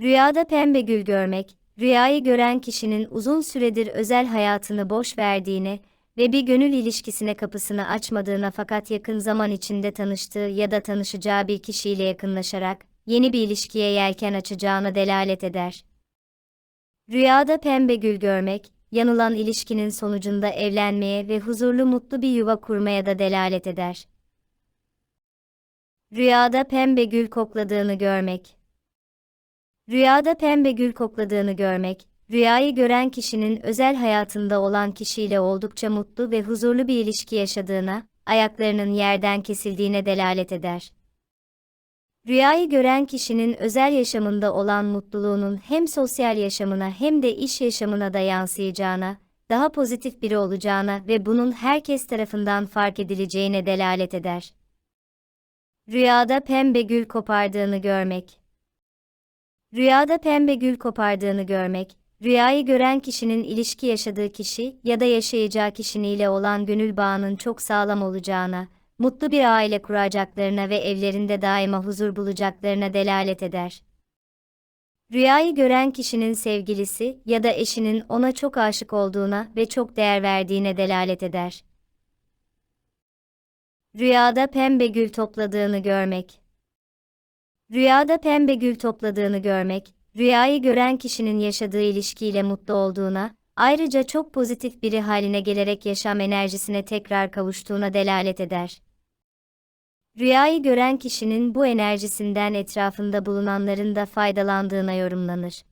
Rüyada pembe gül görmek, rüyayı gören kişinin uzun süredir özel hayatını boş verdiğini ve bir gönül ilişkisine kapısını açmadığına fakat yakın zaman içinde tanıştığı ya da tanışacağı bir kişiyle yakınlaşarak yeni bir ilişkiye yelken açacağına delalet eder. Rüyada pembe gül görmek, yanılan ilişkinin sonucunda evlenmeye ve huzurlu mutlu bir yuva kurmaya da delalet eder. Rüyada pembe gül kokladığını görmek. Rüyada pembe gül kokladığını görmek, rüyayı gören kişinin özel hayatında olan kişiyle oldukça mutlu ve huzurlu bir ilişki yaşadığına, ayaklarının yerden kesildiğine delalet eder. Rüyayı gören kişinin özel yaşamında olan mutluluğunun hem sosyal yaşamına hem de iş yaşamına da yansıyacağına, daha pozitif biri olacağına ve bunun herkes tarafından fark edileceğine delalet eder. Rüyada pembe gül kopardığını görmek. Rüyada pembe gül kopardığını görmek, rüyayı gören kişinin ilişki yaşadığı kişi ya da yaşayacağı kişiyle olan gönül bağının çok sağlam olacağına, mutlu bir aile kuracaklarına ve evlerinde daima huzur bulacaklarına delalet eder. Rüyayı gören kişinin sevgilisi ya da eşinin ona çok aşık olduğuna ve çok değer verdiğine delalet eder. Rüyada pembe gül topladığını görmek. Rüyada pembe gül topladığını görmek, rüyayı gören kişinin yaşadığı ilişkiyle mutlu olduğuna, ayrıca çok pozitif biri haline gelerek yaşam enerjisine tekrar kavuştuğuna delalet eder. Rüyayı gören kişinin bu enerjisinden etrafında bulunanların da faydalandığına yorumlanır.